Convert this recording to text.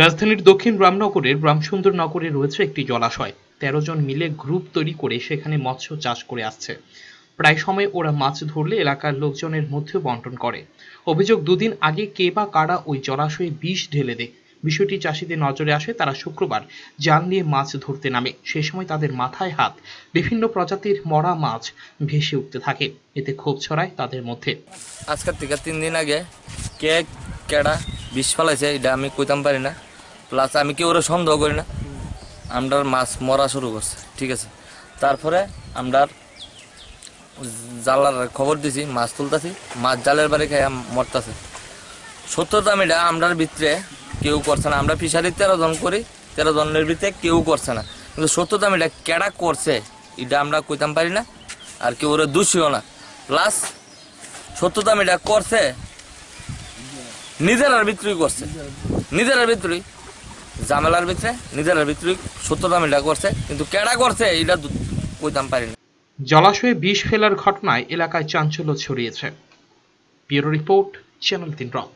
রাজধানীর দক্ষিণ রামনগরের রামসুন্দর নগরে রয়েছে একটি জলাশয়। তেরো জন মিলে গ্রুপ তৈরি করে সেখানে মৎস্য চাষ করে আসছে। প্রায় সময় ওরা মাছ ধরলে এলাকার লোকজনের মধ্যে বন্টন করে। অভিযোগ, দুদিন আগে কে বা কারা ওই জলাশয়ে বিষ ঢেলে দেয়। বিষয়টি চাষিদের নজরে আসে, তারা শুক্রবার জাল নিয়ে মাছ ধরতে নামে। সেই সময় তাদের মাথায় হাত। বিভিন্ন প্রজাতির মরা মাছ ভেসে উঠতে থাকে। এতে ক্ষোভ ছড়ায় তাদের মধ্যে। আজকের থেকে তিন দিন আগে কে, কেডা বিষ ফেলাইছে, এটা আমি কইতাম পারি না। প্লাস আমি কেউ ওরা সন্দেহ করি না? আমরার মাছ মরা শুরু করছে, ঠিক আছে? তারপরে আমরার জালার খবর দিছি, মাছ তুলতাছি, মাছ জালের বাড়ি খাই মরতাছে। সত্যতা এটা আমরার ভিতরে কেউ করছে না। আমরা ফিশারি তেরো জন করি, তেরো জনের ভিতরে কেউ করছে না। কিন্তু সত্যতা এটা কেডা করছে, এটা আমরা কইতাম পারি না, আর কেউ ওরা দোষীও না। প্লাস সত্যতা এটা করছে, নিজেরার ভিতরেই করছে। নিজেরার ভিতরেই। জামেলার ভিতরে নিজেরার ভিতরে সত্যতা আমি এটা করছে, কিন্তু কেডা করছে এটা কইতাম পারি না। জলাশয়ে বিষ ফেলার ঘটনায় এলাকায় চাঞ্চল্য ছড়িয়েছে। ব্যুরো রিপোর্ট, চ্যানেল তিন রথ।